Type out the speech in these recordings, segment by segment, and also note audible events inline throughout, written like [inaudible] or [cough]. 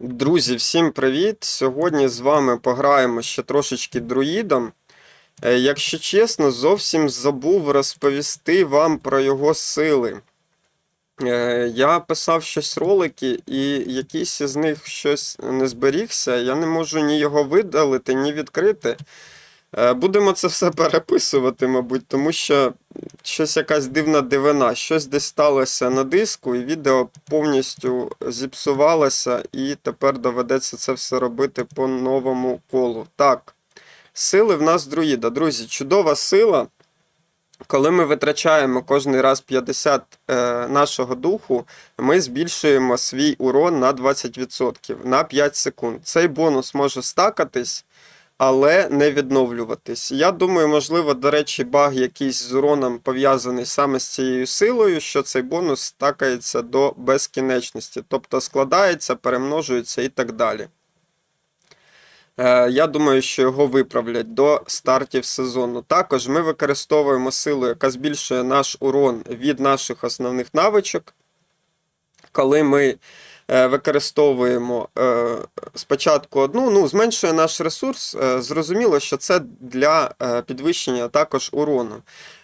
Друзі, всім привіт! Сьогодні з вами пограємо ще трошечки друїдом. Е, Якщо чесно, зовсім забув розповісти вам про його сили. Е, Я писав щось ролики, і якийсь із них щось не зберігся. Я не можу ні його видалити, ні відкрити. Е, Будемо це все [laughs] переписувати, мабуть, тому що щось якась дивна дивина. Щось десь сталося на диску, і відео повністю зіпсувалося, і тепер доведеться це все робити по новому колу. Так, сили в нас друїда. Друзі, чудова сила. Коли ми витрачаємо кожний раз 50 е, нашого духу, ми збільшуємо свій урон на 20% на 5 секунд. Цей бонус може стакатись, але не відновлюватись. Я думаю, можливо, до речі, баг якийсь з уроном пов'язаний саме з цією силою, що цей бонус стакається до безкінечності, тобто складається, перемножується і так далі. Е, Я думаю, що його виправлять до стартів сезону. Також ми використовуємо силу, яка збільшує наш урон від наших основних навичок. Коли ми використовуємо е, спочатку одну, ну, зменшує наш ресурс. е, Зрозуміло, що це для е, підвищення також урону.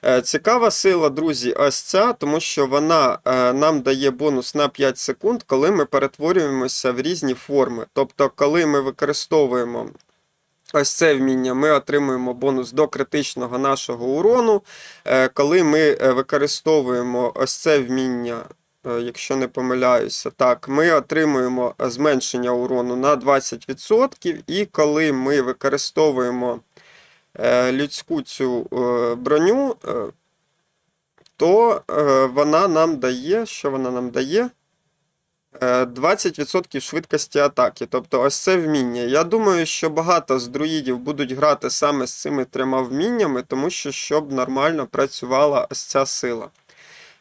Е, Цікава сила, друзі, ось ця, тому що вона е, нам дає бонус на 5 секунд, коли ми перетворюємося в різні форми. Тобто, коли ми використовуємо ось це вміння, ми отримуємо бонус до критичного нашого урону. Е, Коли ми е, використовуємо ось це вміння, е, якщо не помиляюся, так, ми отримуємо зменшення урону на 20%, і коли ми використовуємо е, людську цю е, броню, е, то е, вона нам дає, що вона нам дає? Е, 20% швидкості атаки. Тобто ось це вміння. Я думаю, що багато з друїдів будуть грати саме з цими трьома вміннями, тому що щоб нормально працювала ось ця сила.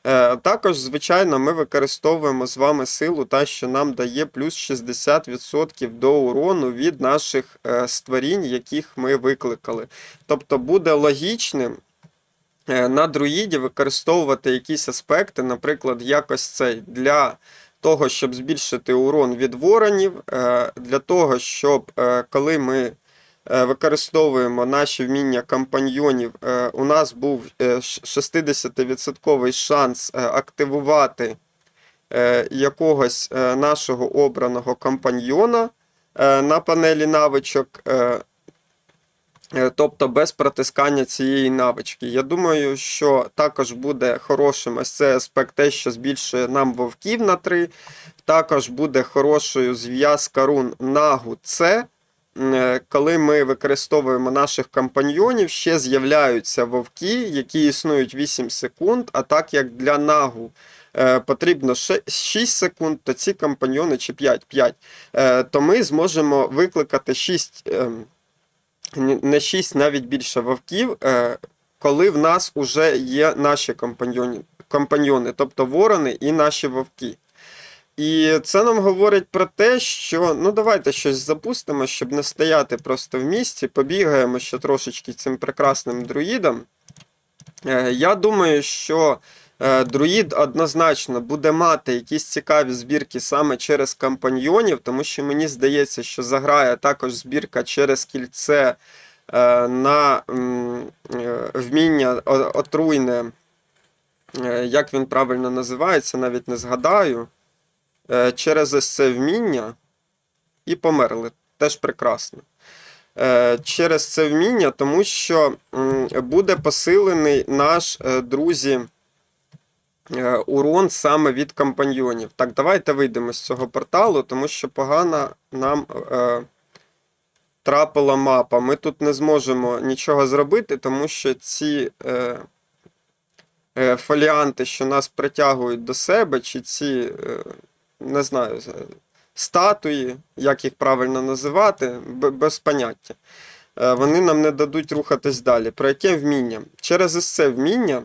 Е, Також, звичайно, ми використовуємо з вами силу, та, що нам дає плюс 60% до урону від наших е, створінь, яких ми викликали. Тобто буде логічним е, на друїді використовувати якісь аспекти, наприклад, якось цей для того, щоб збільшити урон від воронів, для того, щоб коли ми використовуємо наші вміння компаньйонів, е, у нас був е, 60% шанс е, активувати е, якогось е, нашого обраного компаньйона е, на панелі навичок. е, Е, Тобто без протискання цієї навички. Я думаю, що також буде хорошим ось цей аспект, те, що збільшує нам вовків на 3. Також буде хорошою зв'язка рун Нагу С. Е, Коли ми використовуємо наших компаньйонів, ще з'являються вовки, які існують 8 секунд. А так як для Нагу е, потрібно 6 секунд, то ці компаньйони чи 5, 5, е, то ми зможемо викликати 6 не 6, навіть більше вовків, коли в нас вже є наші компаньйони, компаньйони, тобто ворони і наші вовки. І це нам говорить про те, що ну давайте щось запустимо, щоб не стояти просто в місті, побігаємо ще трошечки цим прекрасним друїдом. Е, Я думаю, що е, друїд однозначно буде мати якісь цікаві збірки саме через компаньйонів, тому що мені здається, що заграє також збірка через кільце е, на вміння отруйне, як він правильно називається, навіть не згадаю. Е, Через це вміння і померли. Теж прекрасно. Е, Через це вміння, тому що буде посилений наш, е, друзі, урон саме від компаньйонів. Так, давайте вийдемо з цього порталу, тому що погана нам е, трапила мапа. Ми тут не зможемо нічого зробити, тому що ці е, е, фоліанти, що нас притягують до себе, чи ці, не знаю, статуї, як їх правильно називати, без поняття. Е, Вони нам не дадуть рухатись далі. Про яке вміння? Через це вміння,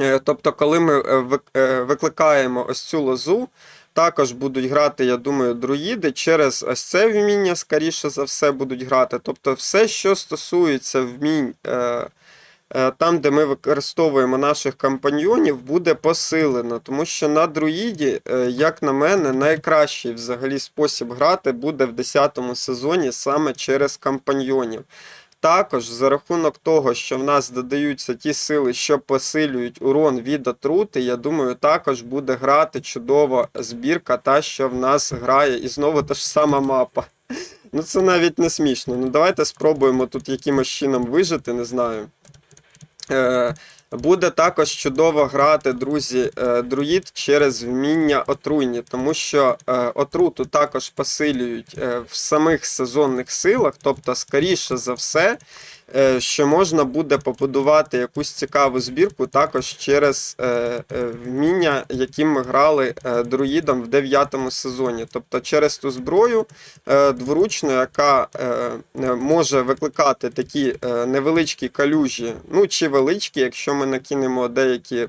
е, тобто, коли ми е, вик- викликаємо ось цю лозу, також будуть грати, я думаю, друїди. Через ось це вміння, скоріше за все, будуть грати. Тобто, все, що стосується вмінь там, де ми використовуємо наших компаньйонів, буде посилено. Тому що на друїді, е, як на мене, найкращий взагалі спосіб грати буде в 10 сезоні саме через компаньйонів. Також за рахунок того, що в нас додаються ті сили, що посилюють урон від отрути, я думаю, також буде грати чудова збірка, та, що в нас грає, і знову та ж сама мапа. Ну це навіть не смішно. Ну давайте спробуємо тут якимось чином вижити, не знаю. Е, Буде також чудово грати, друзі, е, друїд через вміння отруйні, тому що е, отруту також посилюють в самих сезонних силах, тобто, скоріше за все, що можна буде побудувати якусь цікаву збірку також через е, е, вміння, яким ми грали е, друїдом в 9 сезоні. Тобто через ту зброю е, дворучну, яка е, е, може викликати такі е, невеличкі калюжі, ну чи величкі, якщо ми накинемо деякі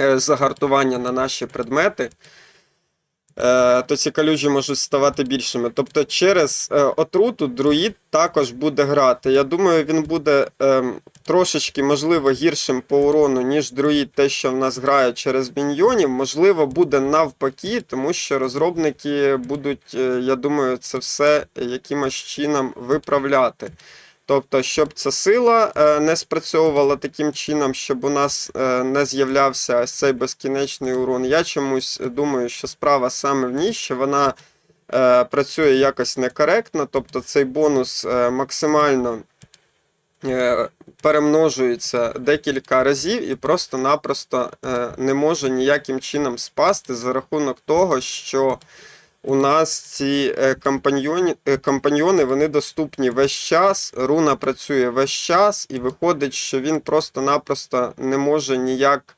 е, загартування на наші предмети. Е, То ці калюжі можуть ставати більшими. Тобто через е, отруту друїд також буде грати. Я думаю, він буде ем, трошечки, можливо, гіршим по урону, ніж друїд, те, що в нас грає через міньйонів. Можливо, буде навпаки, тому що розробники будуть, е, я думаю, це все якимось чином виправляти. Тобто, щоб ця сила е, не спрацьовувала таким чином, щоб у нас е, не з'являвся ось цей безкінечний урон. Я чомусь думаю, що справа саме в ній, що вона е, працює якось некоректно, тобто цей бонус максимально перемножується декілька разів і просто-напросто не може ніяким чином спасти за рахунок того, що у нас ці е, компаньйони, е, компаньйони вони доступні весь час, руна працює весь час, і виходить, що він просто-напросто не може ніяк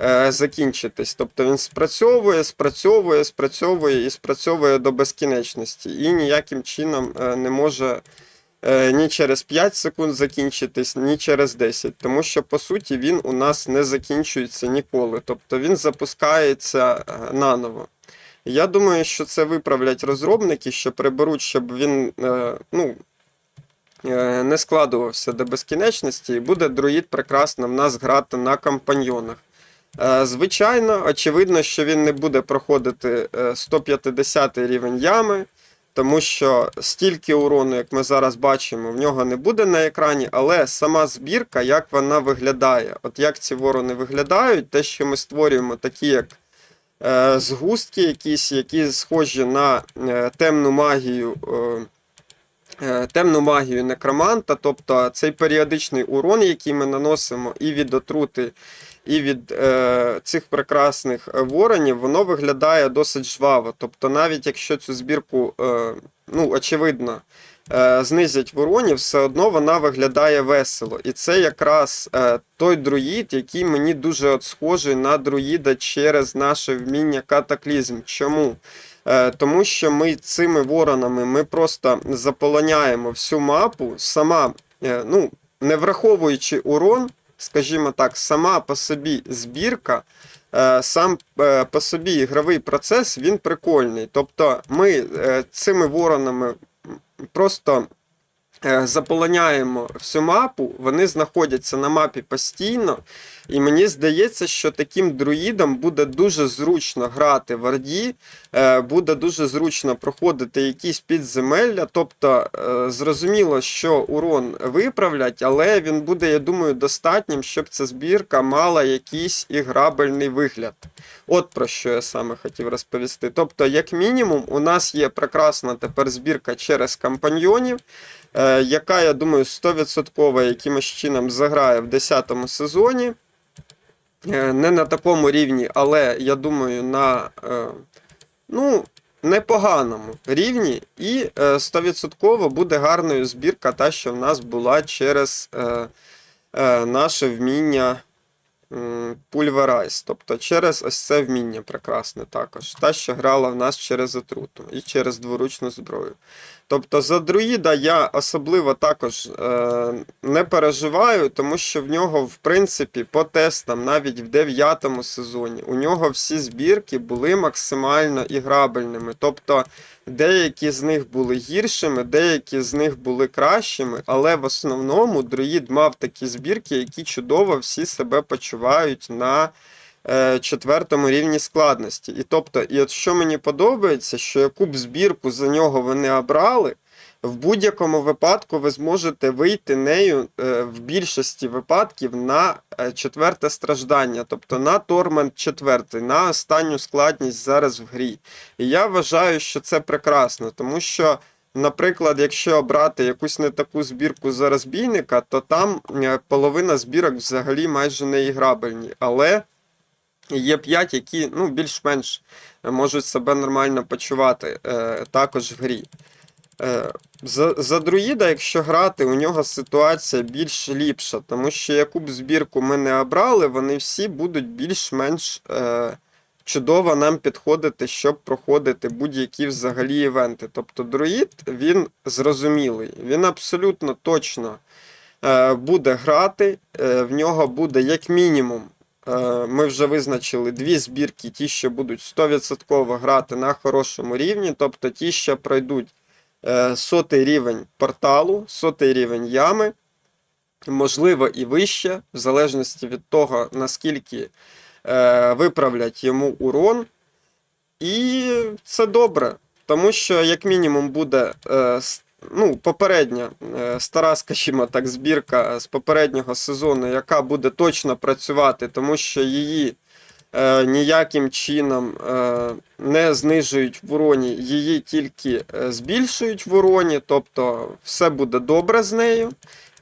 е, закінчитись. Тобто він спрацьовує, спрацьовує, спрацьовує і спрацьовує до безкінечності. І ніяким чином не може ні через 5 секунд закінчитись, ні через 10. Тому що, по суті, він у нас не закінчується ніколи. Тобто він запускається наново. Я думаю, що це виправлять розробники, що приберуть, щоб він е, ну, е, не складувався до безкінечності, і буде друїд прекрасно в нас грати на компаньйонах. Е, Звичайно, очевидно, що він не буде проходити е, 150 рівень ями, тому що стільки урону, як ми зараз бачимо, в нього не буде на екрані, але сама збірка, як вона виглядає, от як ці ворони виглядають, те, що ми створюємо, такі як згустки, якісь, які схожі на е, темну магію. Е, е, Темну магію некроманта, тобто цей періодичний урон, який ми наносимо і від отрути, і від е, цих прекрасних е, воронів, воно виглядає досить жваво. Тобто, навіть якщо цю збірку, е, ну, очевидно, е, знизять воронів, все одно вона виглядає весело. І це якраз е, той друїд, який мені дуже от схожий на друїда через наше вміння катаклізм. Чому? Е, Тому що ми цими воронами ми просто заполоняємо всю мапу, сама, е, ну, не враховуючи урон, скажімо так, сама по собі збірка, е, сам е, по собі ігровий процес, він прикольний. Тобто ми е, цими воронами просто заполоняємо всю мапу, вони знаходяться на мапі постійно. І мені здається, що таким друїдом буде дуже зручно грати в Орді, е, буде дуже зручно проходити якісь підземелля. Тобто, е, зрозуміло, що урон виправлять, але він буде, я думаю, достатнім, щоб ця збірка мала якийсь іграбельний вигляд. От про що я саме хотів розповісти. Тобто, як мінімум, у нас є прекрасна тепер збірка через компаньйонів, е, яка, я думаю, 100% якимось чином заграє в 10 сезоні. Е, Не на такому рівні, але я думаю, на е, ну, непоганому рівні. І е, 100% буде гарною збірка, та, що в нас була через е, е, наше вміння м, Тобто через ось це вміння прекрасне також. Та, що грала в нас через отруту і через дворучну зброю. Тобто за друїда я особливо також е, не переживаю, тому що в нього, в принципі, по тестам, навіть в дев'ятому сезоні, у нього всі збірки були максимально іграбельними. Тобто Деякі з них були гіршими, деякі з них були кращими, але в основному друїд мав такі збірки, які чудово всі себе почувають на четвертому рівні складності. І тобто, і що мені подобається, що яку б збірку за нього ви не обрали, в будь-якому випадку ви зможете вийти нею е, в більшості випадків на е, четверте страждання, тобто на тормент четвертий, на останню складність зараз в грі. І я вважаю, що це прекрасно, тому що. Наприклад, якщо обрати якусь не таку збірку за розбійника, то там е, половина збірок взагалі майже не іграбельні. Але є 5, які ну, більш-менш можуть себе нормально почувати е, також в грі. Е, за, за друїда, якщо грати, у нього ситуація більш ліпша, тому що яку б збірку ми не обрали, вони всі будуть більш-менш е, чудово нам підходити, щоб проходити будь-які взагалі івенти. Тобто друїд він зрозумілий, він абсолютно точно е, буде грати, е, в нього буде як мінімум. Е, Ми вже визначили дві збірки, ті, що будуть 100% грати на хорошому рівні, тобто ті, що пройдуть е, сотий рівень порталу, сотий рівень ями, можливо і вище, в залежності від того, наскільки е, виправлять йому урон. І це добре, тому що, як мінімум, буде ну, попередня е, стара, скажімо так, збірка з попереднього сезону, яка буде точно працювати, тому що її е, ніяким чином е, не знижують в уроні, її тільки е, збільшують в уроні, тобто все буде добре з нею.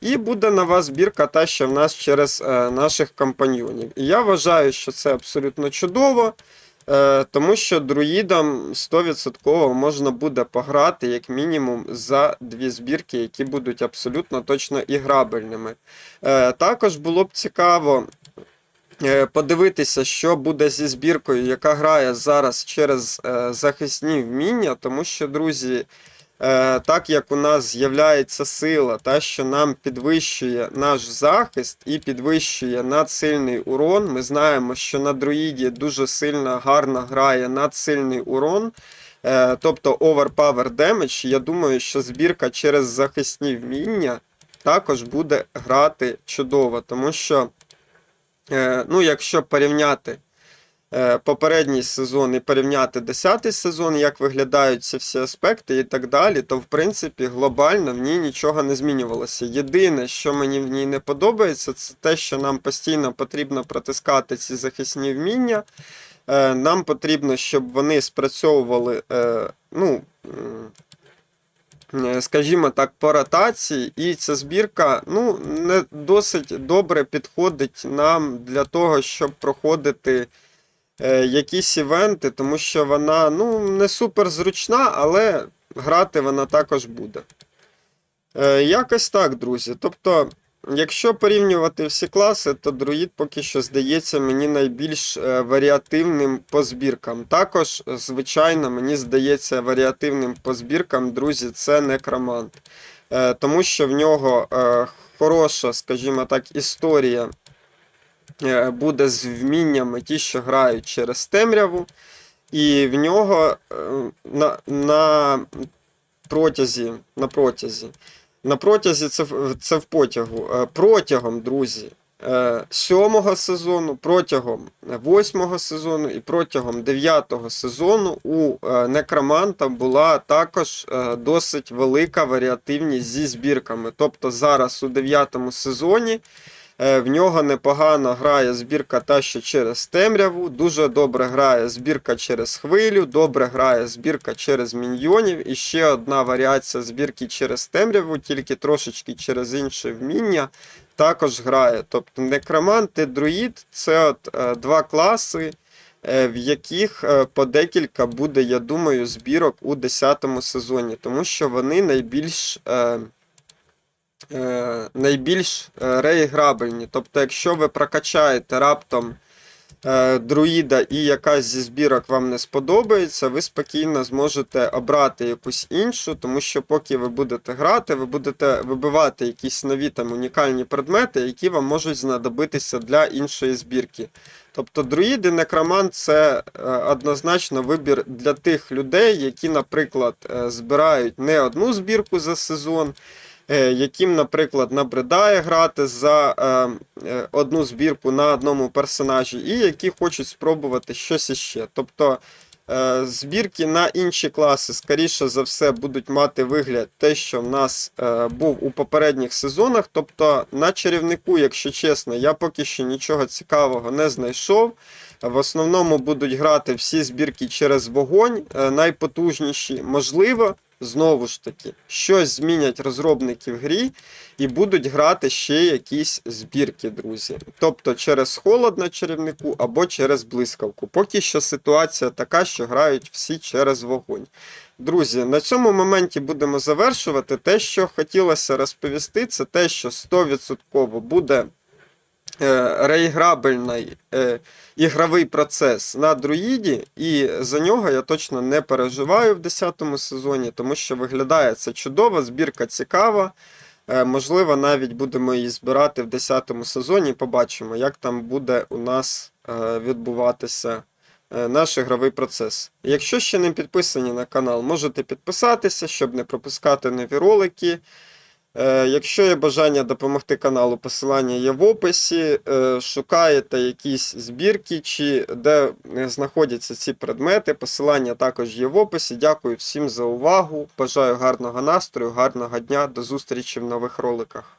І буде нова збірка, та що в нас через е, наших компаньйонів. І я вважаю, що це абсолютно чудово, тому що друїдам 100% можна буде пограти як мінімум за дві збірки, які будуть абсолютно точно іграбельними. Е, також було б цікаво е, подивитися, що буде зі збіркою, яка грає зараз через е, захисні вміння, тому що, друзі. Е, так як у нас з'являється сила, та що нам підвищує наш захист і підвищує надсильний урон. Ми знаємо, що на друїді дуже сильно гарно грає надсильний урон, е, тобто overpower damage. Я думаю, що збірка через захисні вміння також буде грати чудово, тому що, е, ну, якщо порівняти попередній сезон і порівняти 10 сезон, як виглядають ці всі аспекти і так далі, то в принципі глобально в ній нічого не змінювалося. Єдине, що мені в ній не подобається, це те, що нам постійно потрібно протискати ці захисні вміння. Е, Нам потрібно, щоб вони спрацьовували, е, ну. е, Скажімо так, по ротації, і ця збірка ну, не досить добре підходить нам для того, щоб проходити е, якісь івенти, тому що вона ну, не супер зручна, але грати вона також буде. Е, якось так, друзі. Тобто, якщо порівнювати всі класи, то друїд поки що здається мені найбільш е, варіативним по збіркам. Також, е, звичайно, мені здається варіативним по збіркам, друзі, це некромант. Е, тому що в нього е, хороша, скажімо так, історія е, буде з вміннями ті, що грають через темряву. І в нього е, на, на протязі, на протязі, на протязі це, це в потягу. Е, Протягом, друзі, е, сьомого сезону, протягом восьмого сезону і протягом дев'ятого сезону у е, некроманта була також е, досить велика варіативність зі збірками. Тобто зараз у дев'ятому сезоні Е, В нього непогано грає збірка та що через темряву, дуже добре грає збірка через хвилю, добре грає збірка через міньйонів. І ще одна варіація збірки через темряву, тільки трошечки через інше вміння, також грає. Тобто некромант і друїд це от, е, два класи, е, в яких е, по декілька буде, я думаю, збірок у 10 сезоні, тому що вони найбільш. Е, е, найбільш е, реіграбельні. Тобто, якщо ви прокачаєте раптом е, друїда і якась зі збірок вам не сподобається, ви спокійно зможете обрати якусь іншу, тому що поки ви будете грати, ви будете вибивати якісь нові там унікальні предмети, які вам можуть знадобитися для іншої збірки. Тобто друїди, некромант це е, однозначно вибір для тих людей, які, наприклад, е, збирають не одну збірку за сезон, е, яким, наприклад, набридає грати за е, е, одну збірку на одному персонажі, і які хочуть спробувати щось іще. Тобто е, збірки на інші класи, скоріше за все, будуть мати вигляд те, що в нас е, був у попередніх сезонах. Тобто на чарівнику, якщо чесно, я поки що нічого цікавого не знайшов. В основному будуть грати всі збірки через вогонь, е, найпотужніші. Можливо, знову ж таки, щось змінять розробники в грі і будуть грати ще якісь збірки, друзі. Тобто через холод на чарівнику або через блискавку. Поки що ситуація така, що грають всі через вогонь. Друзі, на цьому моменті будемо завершувати. Те, що хотілося розповісти, це те, що 100% буде реіграбельний е, ігровий процес на друїді, і за нього я точно не переживаю в 10 сезоні, тому що виглядає це чудово, збірка цікава. Е, Можливо, навіть будемо її збирати в 10 сезоні. Побачимо, як там буде у нас е, відбуватися е, наш ігровий процес. Якщо ще не підписані на канал, можете підписатися, щоб не пропускати нові ролики. Е, Якщо є бажання допомогти каналу, посилання є в описі. Е, Шукаєте якісь збірки, чи де знаходяться ці предмети. Посилання також є в описі. Дякую всім за увагу. Бажаю гарного настрою, гарного дня. До зустрічі в нових роликах.